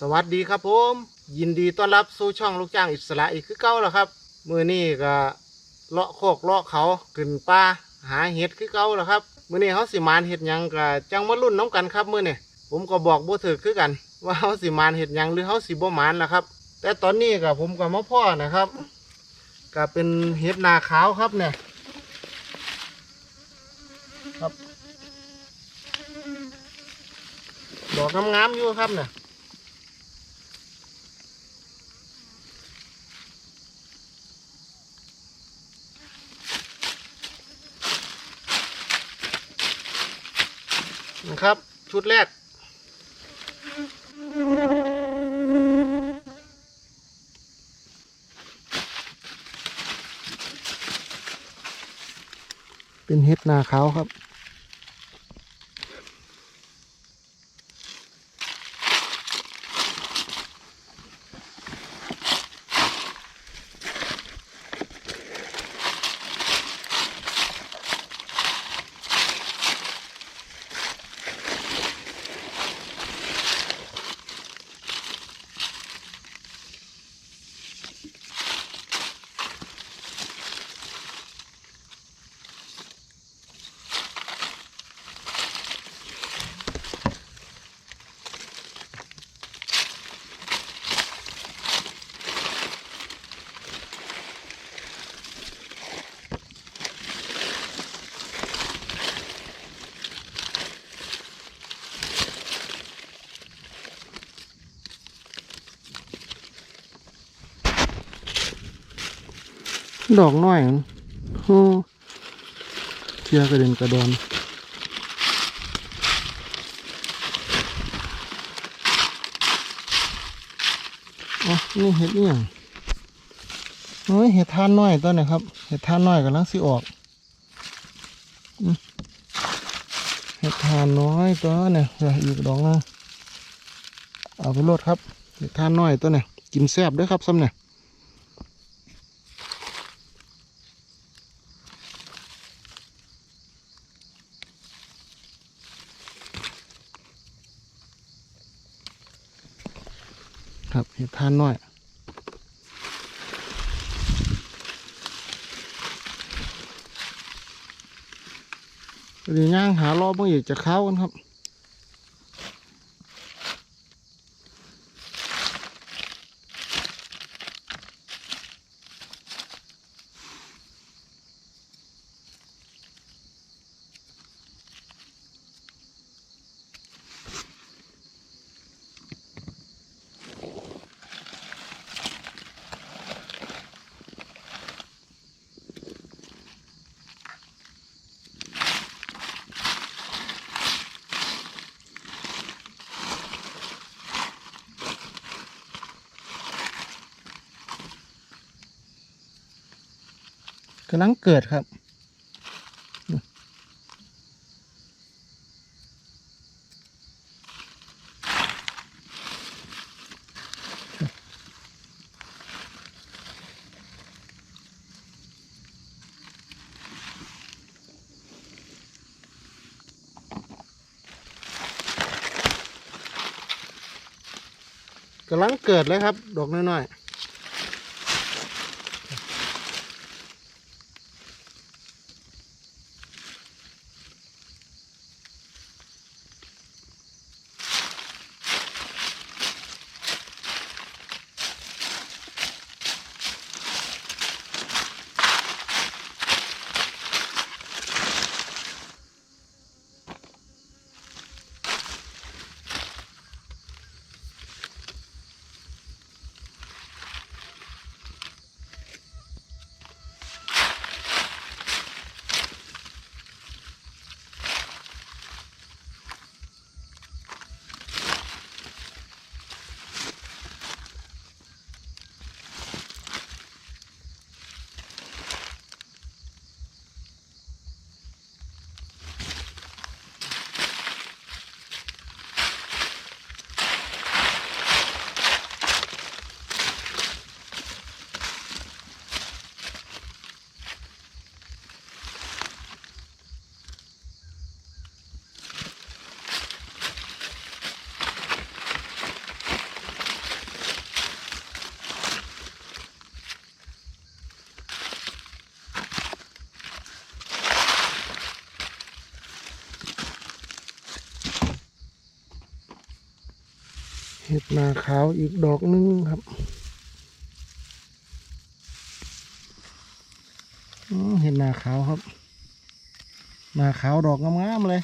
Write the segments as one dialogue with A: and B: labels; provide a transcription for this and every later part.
A: สวัสดีครับผม ยินดีต้อนรับสู่ช่องลูกจ้างอิสระอีกคือเก่าแล้วครับ มือนี้ก็เลาะโคกเลาะเขาขึ้นป่าหาเห็ดคือเก่าแล้วครับ มือนี้เขาสิมานเห็ดยังก็จังมารุ่นน้ำกันครับมือนี้ผมก็บอกบ่ถือคือกัน ว่าเขาสิมานเห็ดยังหรือเขาสิบ่มานล่ะครับ แต่ตอนนี้ก็ผมก็มาพ่อนะครับก็เป็นเห็ดนาขาวครับเนี่ยครับดอกงามๆอยู่ครับเนี่ย นะครับ ชุดแรก เป็นเห็ดนาขาวครับ ดอกน้อยโอ้เทียกระเด็นกระดอนอ๋อนี่เห็ดนี่ยังโอ้ยเห็ดทานน้อยตัวนี้ครับ เห็ดทานน้อยกำลังสิออกเห็ดทานน้อยตัวเนี่ยเดี๋ยวอีกดอกนะเอาไปโลดครับเห็ดทานน้อยตัวเนี่ยกินแซ่บด้วยครับซ้ำเนี่ย ครับเห็ดทานน้อยเดี๋ยวย่างหารอบเมื่ออีกจะเข้ากันครับำลังเกิดครับ กำลังเกิดเลยครับ ดอกน้อยๆ นาขาวอีกดอกหนึงครับเห็นนาขาวครับนาขาวดอกงามๆเลย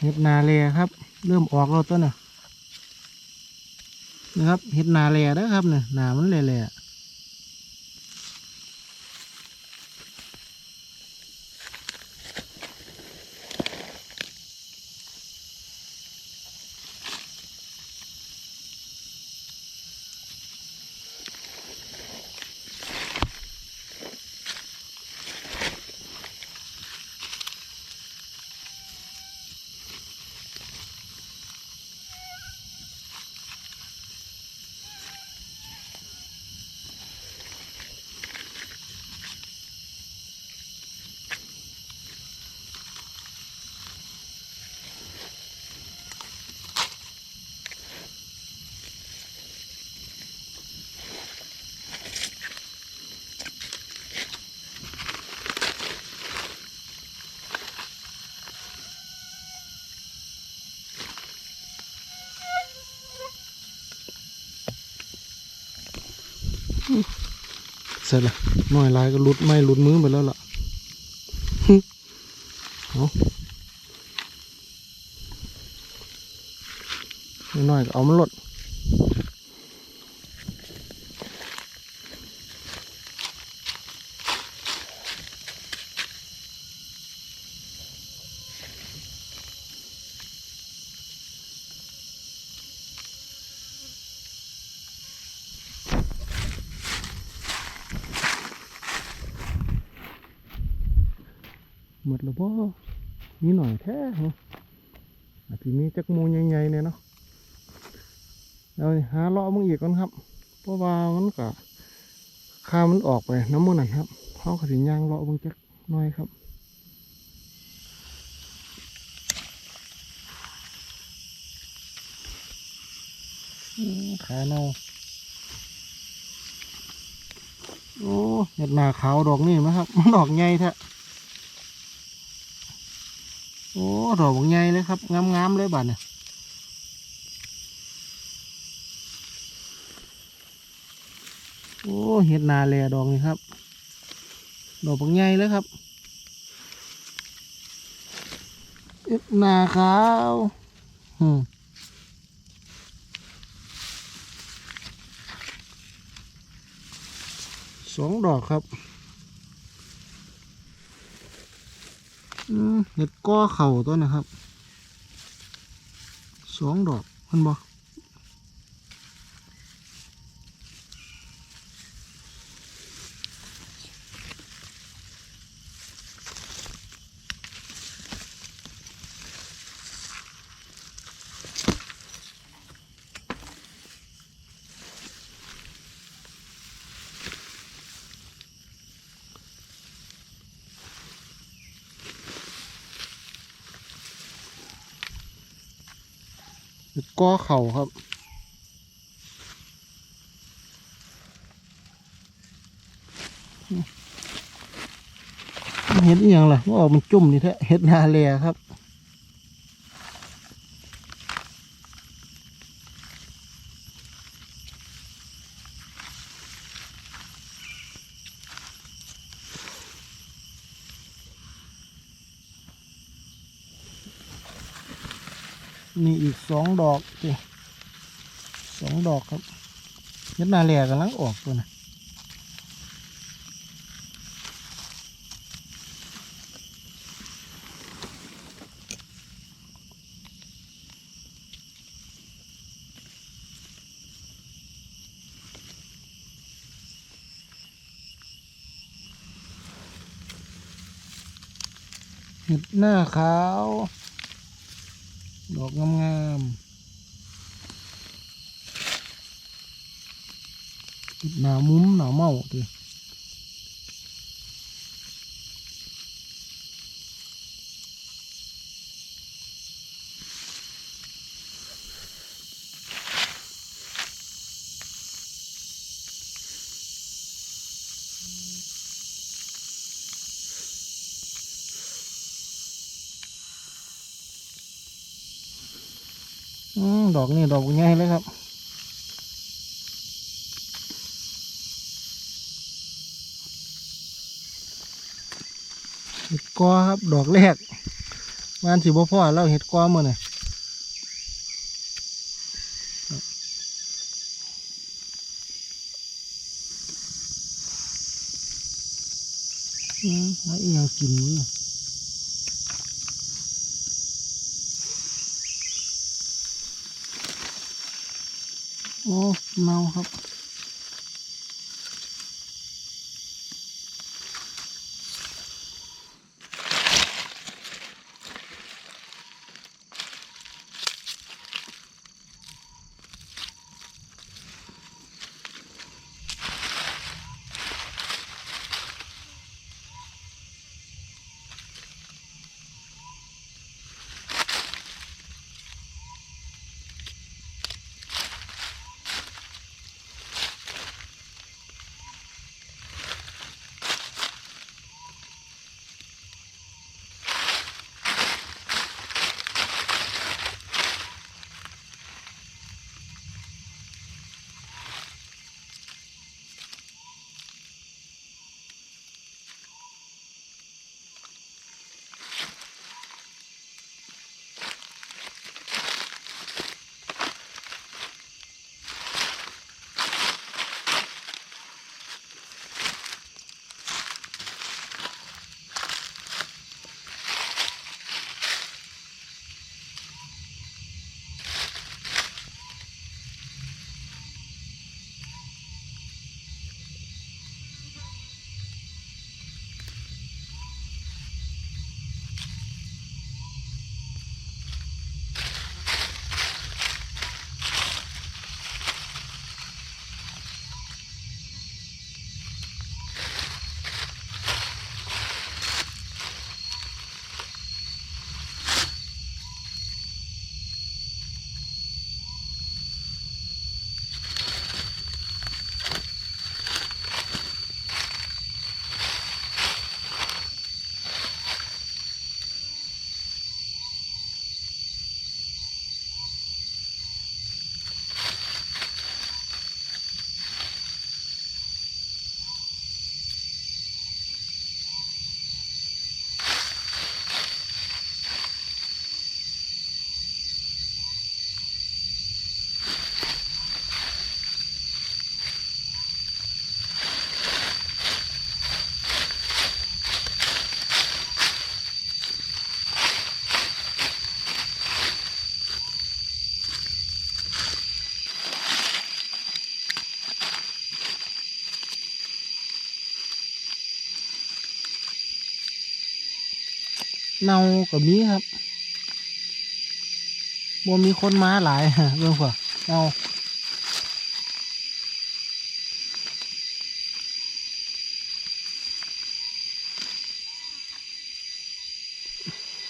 A: เห็ดนาเลครับ เริ่มออกแล้วต้นน่ะนะครับเห็ดนาเลนะครับเนี่ยหนามันเละๆเส ร็จละน้อยลายก็หลุดไม่หลุดมือไปแล้วล่ะเอาน้อยก็เอามันหลด หมดแล้วพ่มีหน่อยแท้เหรออาจจะมีจักมูใหญ่ๆเนี่ยเนาะเดี๋ยวหาเลาะมึงอีกก่อนครับ เพราะว่ามันก็ข้ามันออกไปน้ำมันนั่นครับเขาก็สิย่างเลาะมึงจักหน่อยครับขาเนาโอ้เห็ดหนาขาวดอกนี่ไหมครับมันดอกใหญ่แท้ โอ้ดอกใหญ่เลยครับงามๆเลยบาดเนี่ยโอ้เห็ดนาแลดอกนี่ครับ ดอกบางใหญ่เลยครับเห็ดนาขาวอืมสองดอกครับ อืม เห็ดก้อเข่าตัวนะครับสองดอกมันบอ ก้อเข่าครับ เห็ดอหย่างล่ะว่าออกมันจุ่มนี่แท้เห็ดนาเลียครับ มีอีกสองดอกสิสองดอกครับยัดนาแหลกกำลังออกตัวนะ
B: หน้าขาว งามๆเห็ดหนามุ้มหนาเมาดิ อืมดอกนี่ดอกใหญ่เลยครับเห็ดกอครับ ดอกแรกบ้านสิบ่พ่อเราเห็ดกอมื่อนี่อืมแล้วอีหยังกินวะ โอ้เมาครับ เนากับมีครับบ่มีคนมาหลายเรื่องว่าเนา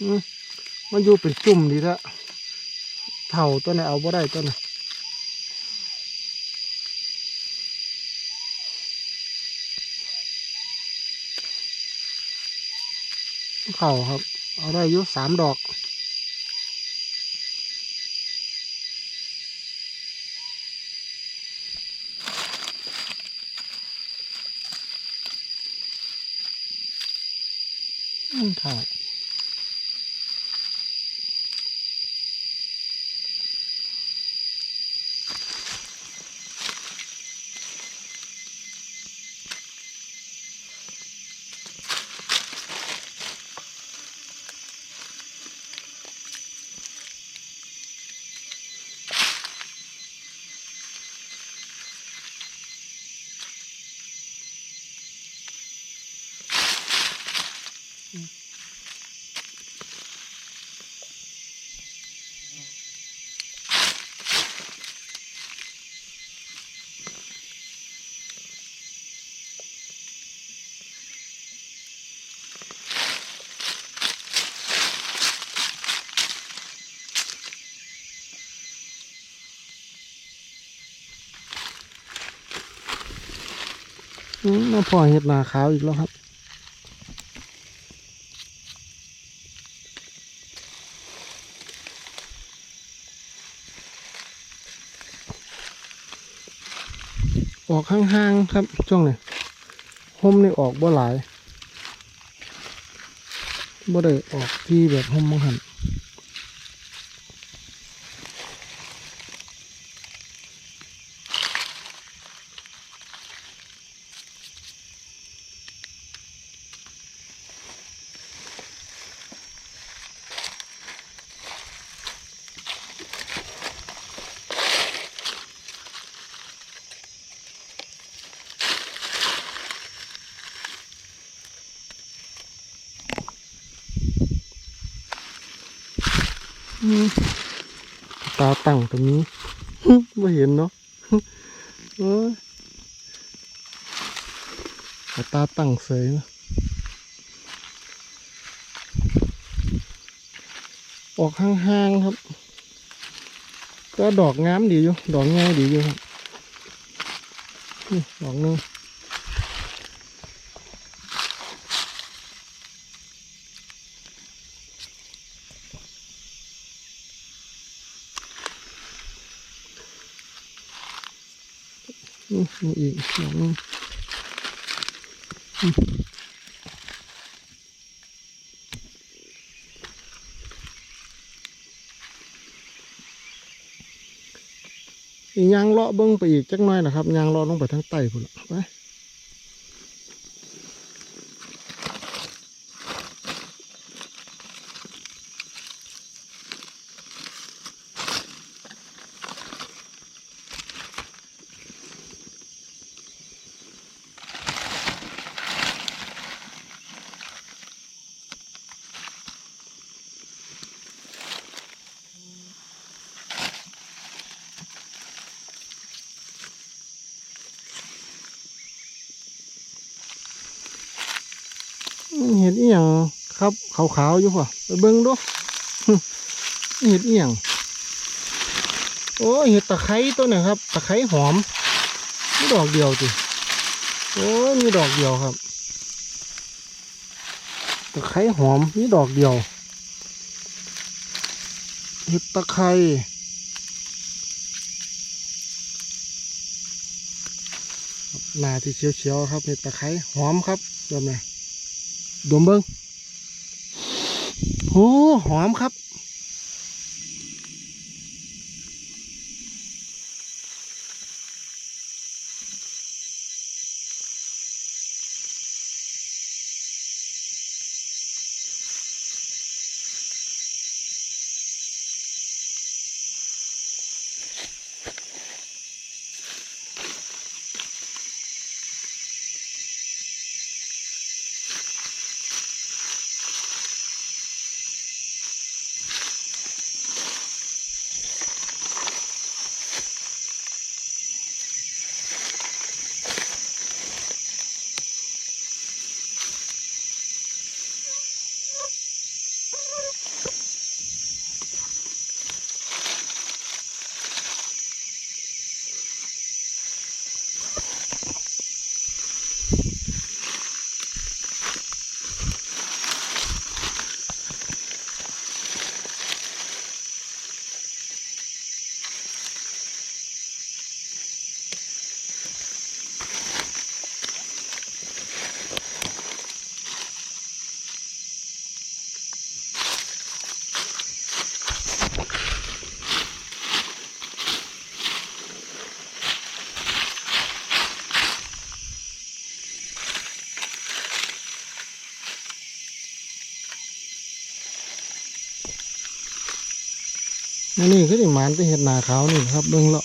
B: อืมมันอยู่เป็นจุ่มดีละเท่าตัวไหนเอาบ่ได้ตัวไหนเข่าครับ เอาได้อยู่สามดอก อืมค่ะ มาพอเห็ดนาขาวอีกแล้วครับออกห่างๆครับช่วงนี้ห่มนี่ออกบ่หลายบ่ได้ออกที่แบบห่มมังหัน ตาตั้งตรงนี้ไม่เห็นเนาะตาตั้งเสยนะออกห่างๆครับ ก็ดอกงามดีอยู่ ดอกง่ายดีอยู่ครับ ดอกนึง มีอีกดอกหนึงอีกยางเลาะเบิ้งไปอีกจักหน่อยนะครับยางเลาะลงไปทางใต้พุ่นไป เห็ดอีหยังครับขาวๆอยู่ป่ะไปเบิ้งดูเห็ดอีหยังโอ้เห็ดตะไคร้ตัวหนึ่งครับ ตะไคร้หอมมีดอกเดียวจิโอ้ยมีดอกเดียวครับ ตะไคร้หอมมีดอกเดียวเห็ดตะไคร้หน้าที่เขียวๆครับเห็ดตะไคร้หอมครับเดี๋ยวนี้ ดมเบิ้งโอ้หอมครับ นนี้คือที่หมานไปเห็ดนาขาวนี่ครับเบิ้งเลาะ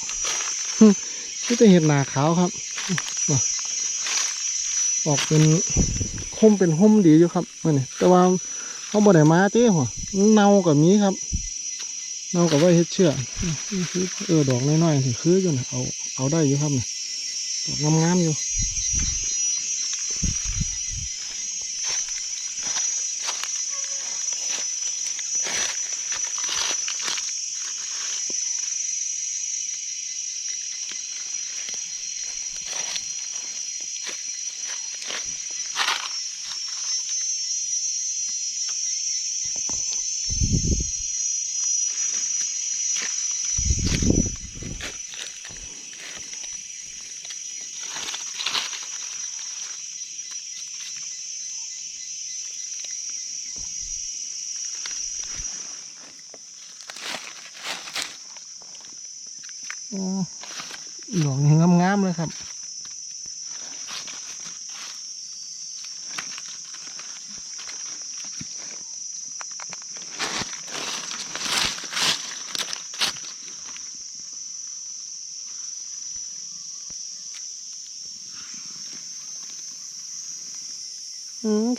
B: คือจะเห็ดนาขาวครับออกเป็นห่มเป็นห่มดีอยู่ครับนี่แต่ว่าเขาบ่ได้มาเจ้หัวเน่ากับมีครับเน่ากับว่าเฮ็ดเชื่อเออดอกน้อยๆนี่คืออยู่นะเอาเอาได้อยู่ครับนี่ดอกงามๆอยู่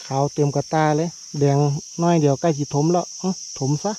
B: ขาวเต็มกระตาเลย แดงน้อยเดียวใกล้สิถมแล้วถมซะ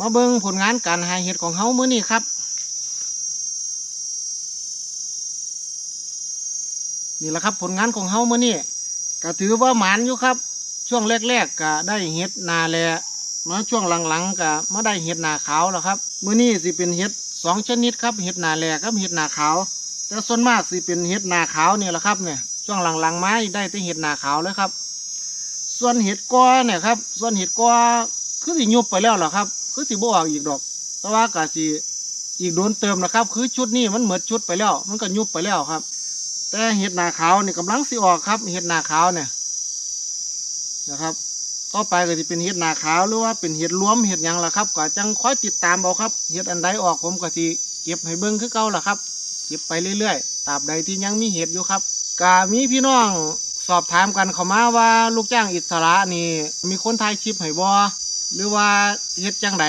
B: มาเบิ่งผลงานการหาเห็ดของเฮามื้อนี้ครับ นี่แหละครับผลงานของเฮามื้อนี้ก็ถือว่าหมานอยู่ครับ ช่วงแรกๆก็ได้เห็ดนาแลมาช่วงหลังๆก็มาได้เห็ดนาขาวแล้วครับมื้อนี้สิเป็นเห็ดสองชนิดครับเห็ดนาแลกับเห็ดนาขาว แต่ส่วนมากสิเป็นเห็ดนาขาวนี่แหละครับเนี่ยช่วงหลังๆไมาได้แต่เห็ดนาขาวเลยครับ ส่วนเห็ดกอเนี่ยครับ ส่วนเห็ดกอคือสิยุบไปแล้วเหรอครับ คือสิบ่ออกอีกดอก แต่ว่ากะสิอีกโดนเติมนะครับ คือชุดนี้มันเหมือนชุดไปแล้ว มันก็ยุบไปแล้วครับ แต่เห็ดนาขาวนี่กำลังสิออกครับ เห็ดนาขาวเนี่ยนะครับ ต่อไปก็จะเป็นเห็ดนาขาวหรือว่าเป็นเห็ดรวมเห็ดยังล่ะครับก็จังคอยติดตามเอาครับเห็ดอันใดออกผมก็สิเก็บให้เบิ่งคือเก่าล่ะครับเก็บไปเรื่อยๆตราบใดที่ยังมีเห็ดอยู่ครับกามีพี่น้องสอบถามกันเข้ามาว่าลูกจ้างอิสระนี่มีคนถ่ายคลิปให้บ่ หรือว่าเฮ็ดจังได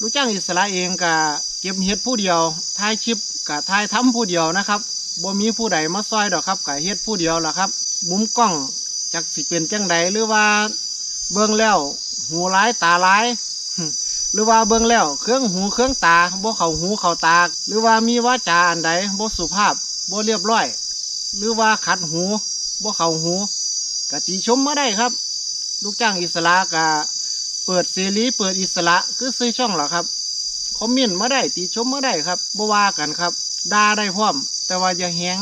B: ลูกจ้างอิสระเองก็เก็บเฮ็ดผู้เดียวถ่ายคลิปก็ถ่ายทำผู้เดียวนะครับบ่มีผู้ใดมาซอยดอกครับก็เฮ็ดผู้เดียวล่ะครับ มุมกล้องจักสิเป็นจังไดหรือว่าเบิ่งแล้ว หูร้ายตาร้ายหรือว่าเบิ่งแล้วเครื่องหูเครื่องตาบ่เข้าหูเข้าตา หรือว่ามีวาจาอันใดบ่สุภาพบ่เรียบร้อย หรือว่าขัดหูบ่เข้าหูกติชมมาได้ครับ ลูกจ้างอิสระกะ เปิดเสรีเปิดอิสระคือซื้อช่องหรอครับคอมเมนต์มาได้ติชมมาได้ครับบ่ว่ากันครับด่าได้พร้อม แต่ว่าอย่าแหง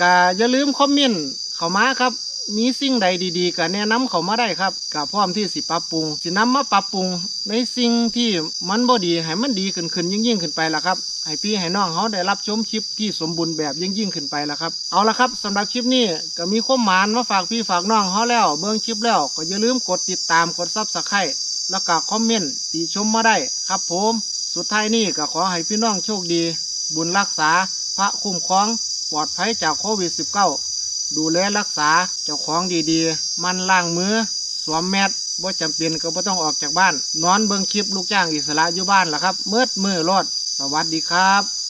B: กะอย่าลืมคอมเมนต์เข้ามาครับ มีสิ่งใดดีๆก็แนะนำเขามาได้ครับกับพร้อมที่สิปรับปรุงสินำมาปรับปรุง ในสิ่งที่มันบ่ดีให้มันดีขึ้นขึ้นยิ่งยิ่งๆขึ้นไปละครับให้พี่ให้น้องเขาได้รับชมคลิปที่สมบูรณ์แบบยิ่งยิ่งๆขึ้นไปละครับเอาละครับสำหรับคลิปนี้ก็มีข้อมานมาฝากพี่ฝากน้องเขาแล้ว เบิ่งคลิปแล้วก็อย่าลืมกดติดตามกดซับสไครต์แล้วก็คอมเมนต์ติชมมาได้ครับผมสุดท้ายนี้ก็ขอให้พี่น้องโชคดี บุญรักษา พระคุ้มครอง ปลอดภัยจากโควิด -19 ดูแลรักษาเจ้าของดีๆ มันล้างมือ สวมแมสบ่จำเป็นก็บ่ต้องออกจากบ้าน นอนเบิ่งคลิปลูกจ้างอิสระอยู่บ้านล่ะครับเมื่อมือรอด สวัสดีครับ